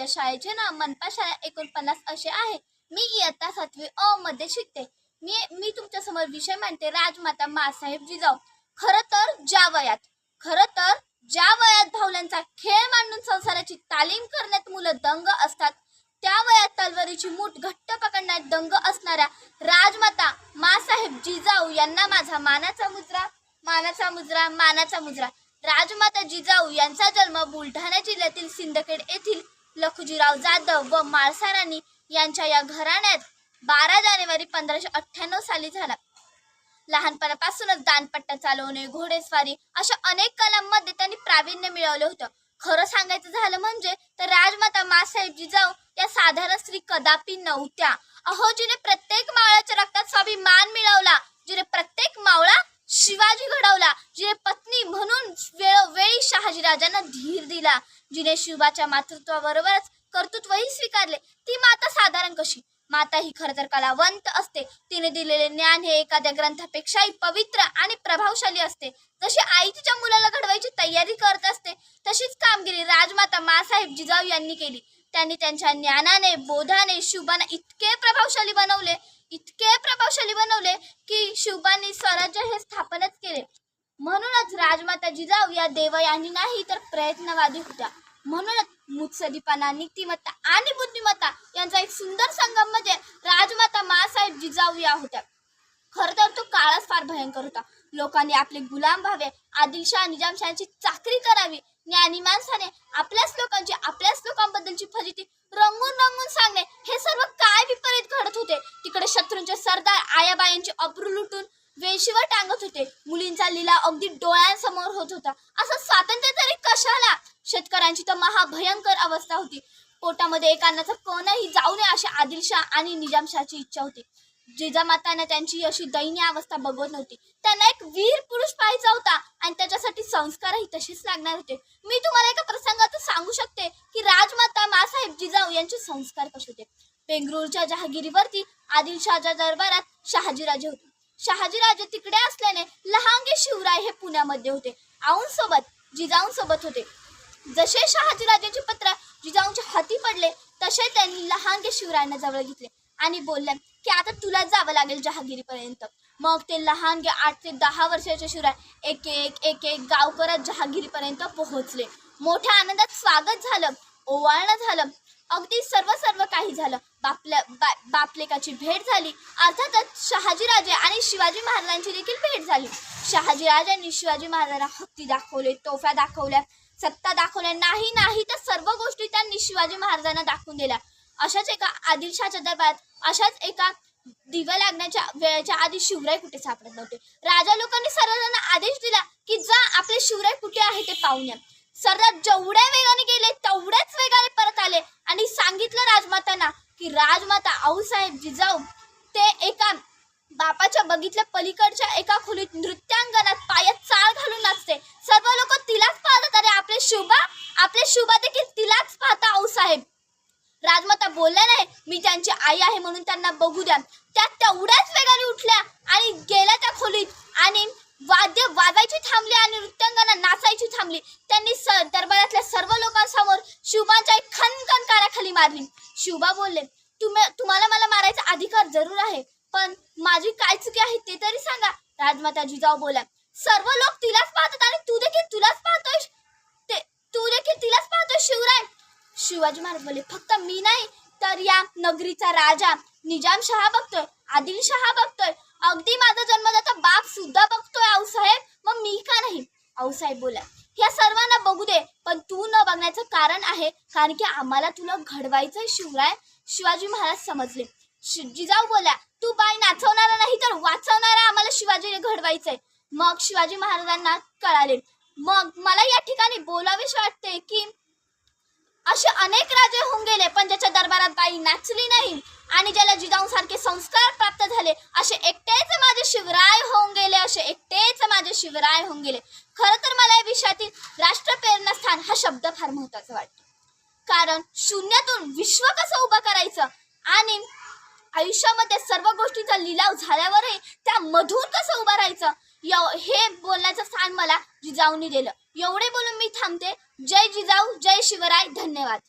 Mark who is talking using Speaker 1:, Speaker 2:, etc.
Speaker 1: माझ्या शाळेचे नाव मनपा शाळा एकोणपन्नास असे आहे. मी इयत्ता सातवी अ मध्ये शिकते. मी मी तुमच्यासमोर विषय मानते राजमाता मासाहेब जिजाऊ खरं तर ज्या वयात खरं तर ज्या वयात भावल्यांचा खेळ मांडून संसाराची तालीम करण्यात मुलं दंग असतात त्या वयात तलवारीची मूठ घट्ट पकडण्यात दंग असणाऱ्या राजमाता मासाहेब जिजाऊ यांना माझा मानाचा मुजरा मानाचा मुजरा मानाचा मुजरा. राजमाता जिजाऊ यांचा जन्म बुलढाणा जिल्ह्यातील सिंदखेड येथील लखुजीराव जाधव व माळसाराणी यांच्या या घराण्यात बारा जानेवारी पंधराशे अठ्ठ्याण्णव साली झाला. लहानपणापासूनच दानपट्टा चालवणे घोडेस्वारी अशा अनेक कलांमध्ये त्यांनी प्रावीण्य मिळवलं होतं. खरं सांगायचं झालं म्हणजे तर राजमाता मासाहेब जिजाऊ या साधारण स्त्री कदापि नव्हत्या. अहो जिने प्रत्येक मावळाच्या रक्तात स्वाभिमान मिळवला जिने प्रत्येक मावळा शिवाजी घडवला जिने पत्नी म्हणून वेळोवेळी शहाजीराजांना धीर दिला जिने शिवबाच्या मातृत्वाबरोबरच कर्तृत्वही स्वीकारले ती माता साधारण कशी? माता ही खरं तर कलावंत असते. तिने दिलेले ज्ञान हे एखाद्या ग्रंथापेक्षाही पवित्र आणि प्रभावशाली असते. जशी आई तिच्या मुलाला घडवायची तयारी करत असते तशीच कामगिरी राजमाता मासाहेब जिजाऊ यांनी केली. त्यांनी त्यांच्या ज्ञानाने बोधाने शुभाना इतके प्रभावशाली बनवले इतके प्रभावशाली बनवले की शुभांनी स्वराज्य हे स्थापनच केले म्हणूनच राजमाता जिजाऊ या देवयानी नाही तर प्रयत्नवादी होत्या. म्हणूनच मुत्सदीपणा नीतिमत्ता आणि बुद्धिमत्ता यांचा एक सुंदर संगम म्हणजे राजमाता मासाहेब जिजाऊ या होत्या. खरं तर तो काळच फार भयंकर होता. लोकांनी आपले गुलाम व्हावे आदिलशाह निजामशाहांची चाकरी करावी ज्ञानी माणसाने आपल्याच होते. मुलींचा लिलाव अगदी डोळ्यांसमोर होत होता. असं स्वातंत्र्य तरी कशाला? शेतकऱ्यांची तर महाभयंकर अवस्था होती. पोटामध्ये एक अन्नाचा कणही जाऊ नये अशी आदिलशाह आणि निजामशाहची इच्छा होती. जिजामातांना त्यांची अशी दयनीय अवस्था बघवत नव्हती. त्यांना एक वीर पुरुष पाहायचा होता आणि त्याच्यासाठी संस्कारही तसेच लागणार होते. मी तुम्हाला एका प्रसंगात सांगू शकते की राजमाता मासाहेब जिजाऊ यांचे संस्कार कसे होते. बेंगळूरच्या जहागिरीवरती आदिलशहाच्या दरबारात शहाजीराजे होते. शहाजीराजे तिकडे असल्याने शिवराय हे पुण्यामध्ये होते. आऊंसोबत जिजाऊंसोबत होते. जसे शहाजीराजेंचे पत्र जिजाऊंच्या हाती पडले तसे त्यांनी लहानगे शिवरायांना जवळ घेतले आणि बोलले की आता तुला जावं लागेल जहागिरीपर्यंत. मग ते लहानगे आठ ते दहा वर्षाचे शिवराय एक एक एक एक गाव करत जहागिरीपर्यंत पोहोचले. मोठ्या आनंदात स्वागत झालं ओवाळणं झालं. अगदी सर्व सर्व काही झालं. बापल्या बा बापलेकाची भेट झाली. अर्थातच शहाजीराजे आणि शिवाजी महाराजांची देखील भेट झाली. शहाजीराजांनी शिवाजी महाराजांना हत्ती दाखवले तोफ्या दाखवल्या. सत्ता दाखवल्या. नाही नाही तर सर्व गोष्टी त्यांनी शिवाजी महाराजांना दाखवून दिल्या. अशाच एका आदिलशहाच्या दरबारात अशाच एका दिवा लागण्याच्या वेळेच्या आधी शिवराय कुठे सापडत नव्हते. राजा लोकांनी सर्वांना आदेश दिला की जा आपले शिवराय कुठे आहे ते पाहून या. सरदार जेवढ्या वेगाने गेले तेवढ्याच वेगाने परत आले आणि सांगितलं राजमातांना की राजमाता आऊसाहेब जिजाऊ बघितलं बघितल्या पलीकडच्या एका खोलीत नृत्यांगणात पायात चाळ घालून नाचते. सर्व लोक तिलाच पाहतात. अरे आपले शुभा आपले शुभा देखील तिलाच पाहता आऊसाहेब राजमाता बोलल्या नाही मी त्यांची आई आहे म्हणून त्यांना बघू द्या. त्या तेवढ्याच वेगाने उठल्या आणि गेल्या त्या खोलीत आणि वाद्य वाजायची थांबली आणि नृत्यांगना नाचायची थांबली. त्यांनी स दरबारातल्या सर्व लोकांसमोर शुभाच्या एक खनखन काराखाली मारली. शुभा बोलले तुम्ही तुम्हाला मला मारायचा अधिकार जरूर आहे. पण माझी काय चुकी आहे ते तरी सांगा. राजमाता जिजाऊ बोला सर्व लोक तिलाच पाहतात आणि तू देखील तुलाच पाहतोय ते तू देखील तिलाच पाहतोय शिवराय? शिवाजी महाराज बोलले फक्त मी नाही तर या नगरीचा राजा निजामशहा बघतोय आदिलशहा बघतोय. अगदी माझा जन्मदाता बाप सुद्धा बघतोय आऊसाहेब मग मी का नाही? आऊसाहेब बोला या सर्वांना बघू दे पण तू न बघण्याचं कारण आहे कारण की आम्हाला तुला घडवायचंय शिवराय. शिवाजी महाराज समजले जिजाऊ बोला तू बाई नाचवणारा नाही तर वाचवणारा आम्हाला शिवाजीने घडवायचंय. मग शिवाजी महाराजांना कळाले. मग मला या ठिकाणी बोलावेच वाटते की असे अनेक राजे होऊन गेले पण ज्याच्या दरबारात बाई नाचली नाही आणि ज्याला जिजाऊसारखे संस्कार प्राप्त झाले असे एकटेच माझे शिवराय होऊन गेले असे एकटेच माझे शिवराय होऊन गेले. खरं तर मला या विषयातील राष्ट्रप्रेरणास्थान हा शब्द फार महत्त्वाचा वाटतो. कारण शून्यातून विश्व कसं उभं करायचं आणि आयुष्यामध्ये सर्व गोष्टीचा लिलाव झाल्यावरही त्या मधून कसं उभं राहायचं? एव- हे बोलण्याचं स्थान मला जिजाऊनी दिलं. एवढे बोलून मी थांबते. जय जिजाऊ जय शिवराय. धन्यवाद.